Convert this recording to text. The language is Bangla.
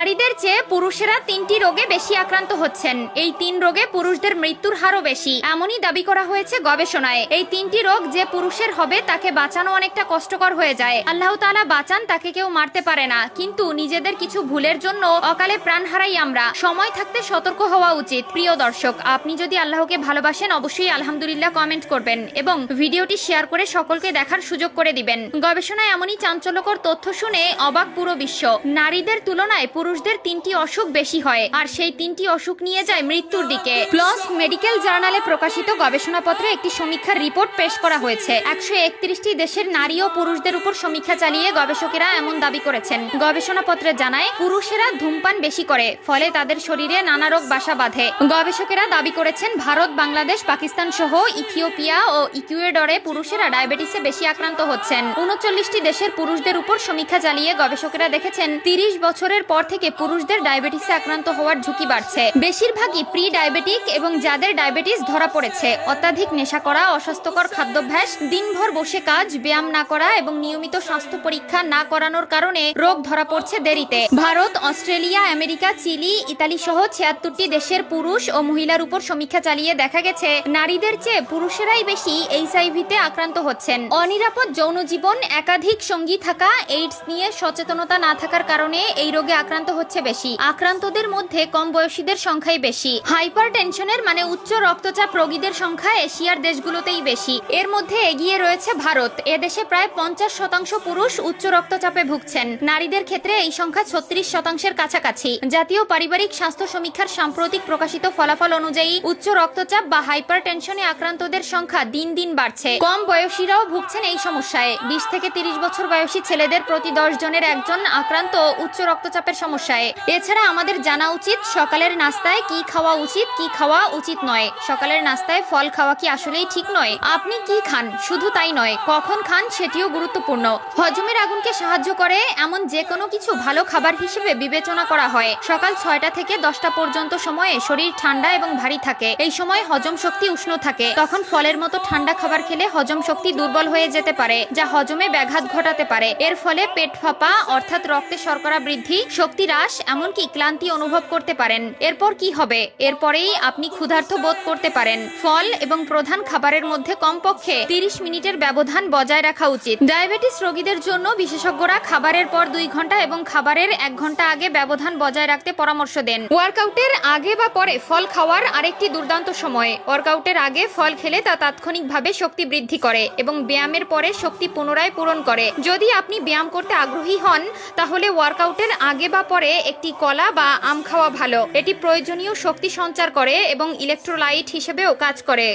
নারীদের চেয়ে পুরুষেরা তিনটি রোগে বেশি আক্রান্ত হচ্ছেন। এই তিন রোগে পুরুষদের মৃত্যুর হারও বেশি। এমনই দাবি করা হয়েছে গবেষণায়। এই তিনটি রোগ যে পুরুষের হবে, তাকে বাঁচানো অনেকটা কষ্টকর হয়ে যায়। আল্লাহ তাআলা বাঁচান, তাকে কেউ মারতে পারে না। কিন্তু নিজেদের কিছু ভুলের জন্য অকালে প্রাণ হারাই আমরা। সময় থাকতে সতর্ক হওয়া উচিত। প্রিয় দর্শক, আপনি যদি আল্লাহকে ভালোবাসেন, অবশ্যই আলহামদুলিল্লাহ কমেন্ট করবেন এবং ভিডিওটি শেয়ার করে সকলকে দেখার সুযোগ করে দিবেন। গবেষণায় এমনই চাঞ্চল্যকর তথ্য শুনে অবাক পুরো বিশ্ব। নারীদের তুলনায় পুরুষদের তিনটি অসুখ বেশি হয়, আর সেই তিনটি অসুখ নিয়ে যায় মৃত্যুর দিকে। প্লস মেডিকেল জার্নালে প্রকাশিত গবেষণাপত্রে একটি সমীক্ষার রিপোর্ট পেশ করা হয়েছে। একশো একত্রিশটি দেশের নারী ও পুরুষদের উপর সমীক্ষা চালিয়ে গবেষকেরা এমন দাবি করেছেন। গবেষণাপত্রে জানায়, পুরুষেরা ধূমপান বেশি করে, ফলে তাদের শরীরে নানা রোগ বাসা বাঁধে। গবেষকেরা দাবি করেছেন, ভারত, বাংলাদেশ, পাকিস্তান সহ ইথিওপিয়া ও ইকুয়েডরে পুরুষেরা ডায়াবেটিসে বেশি আক্রান্ত হচ্ছেন। উনচল্লিশটি দেশের পুরুষদের উপর সমীক্ষা চালিয়ে গবেষকেরা দেখেছেন, তিরিশ বছরের পর থেকে পুরুষদের ডায়াবেটিসে আক্রান্ত হওয়ার ঝুঁকি বাড়ছে। বেশিরভাগই প্রি ডায়াবেটিক এবং যাদের ডায়াবেটিস ধরা পড়েছে। অত্যাধিক নেশা করা, অস্বাস্থ্যকর খাদ্যাভ্যাস, দিনভর বসে কাজ, ব্যায়াম না করা এবং নিয়মিত স্বাস্থ্য পরীক্ষা না করানোর কারণে রোগ ধরা পড়ছে দেরিতে। Bharat, Australia, America, Chile, Italy সহ ছিয়াত্তরটি দেশের পুরুষ ও মহিলার উপর সমীক্ষা চালিয়ে দেখা গেছে। নারীদের চেয়ে পুরুষেরাই বেশি এইচআইভিতে আক্রান্ত হচ্ছেন। অনিরাপদ যৌন জীবন একাধিক সঙ্গী থাকা, এইডস নিয়ে সচেতনতা না থাকার কারণে এই রোগে আক্রান্ত হচ্ছে বেশি। আক্রান্তদের মধ্যে কম বয়সীদের সংখ্যাই বেশি। হাইপার টেনশনের মানে উচ্চ রক্তচাপ রোগীদের সংখ্যা এশিয়ার দেশগুলোতেই বেশি। এর মধ্যে এগিয়ে রয়েছে ভারত। এদেশে প্রায় পঞ্চাশ শতাংশ পুরুষ উচ্চ রক্তচাপে ভুগছেন। নারীদের ক্ষেত্রে এই সংখ্যা ছত্রিশ শতাংশের কাছাকাছি। জাতীয় পারিবারিক স্বাস্থ্য সমীক্ষার সাম্প্রতিক প্রকাশিত ফলাফল অনুযায়ী উচ্চ রক্তচাপ বা হাইপার টেনশনে আক্রান্তদের সংখ্যা দিন দিন বাড়ছে। কম বয়সীরাও ভুগছেন এই সমস্যায়। বিশ থেকে তিরিশ বছর বয়সী ছেলেদের প্রতি দশ জনের একজন আক্রান্ত উচ্চ রক্তচাপের সমস্যায়। এছাড়া আমাদের জানা উচিত সকালের নাস্তায় কি খাওয়া উচিত, কি খাওয়া উচিত নয়। সকালের নাস্তায় ফল খাওয়া কি আসলেই ঠিক নয়? আপনি কি খান? শুধু তাই নয়, কখন খান সেটিও গুরুত্বপূর্ণ। হজমের আগুনকে সাহায্য করে এমন যে কোনো কিছু ভালো খাবার হিসেবে বিবেচনা করা হয়। সকাল ছয়টা থেকে দশটা পর্যন্ত সময়ে শরীর ঠান্ডা এবং ভারী থাকে। এই সময় হজম শক্তি উষ্ণ থাকে। তখন ফলের মতো ঠান্ডা খাবার খেলে হজম শক্তি দুর্বল হয়ে যেতে পারে, যা হজমে ব্যাঘাত ঘটাতে পারে। এর ফলে পেট ফাঁপা, অর্থাৎ রক্তে শর্করা বৃদ্ধি, শক্তি হ্রাস এমনকি ক্লান্তি অনুভব করতে পারেন। এরপর কি হবে? এরপরেই আপনি ক্ষুধার্ত বোধ করতে পারেন। ফল এবং প্রধান খাবারের মধ্যে কমপক্ষে তিরিশ মিনিটের ব্যবধান বজায় রাখা উচিত। ডায়াবেটিস রোগীদের জন্য বিশেষজ্ঞরা খাবারের পর দুই ঘণ্টা এবং খাবারের এক ঘণ্টা আগে ব্যবধান বজায় রাখতে পরামর্শ দেন। ওয়ার্কআউটের আগে বা পরে ফল খাওয়ার আরেকটি দুর্দান্ত সময়। ওয়ার্কআউটের আগে ফল খেলে তা তাৎক্ষণিকভাবে শক্তি বৃদ্ধি করে এবং ব্যায়ামের পরে শক্তি পুনরায় পূরণ করে। যদি আপনি ব্যায়াম করতে আগ্রহী হন, তাহলে ওয়ার্কআউটের আগে বা পরে একটি কলা বা আম খাওয়া ভালো। এটি প্রয়োজনীয় শক্তি সঞ্চার করে এবং ইলেকট্রোলাইট হিসেবেও কাজ করে।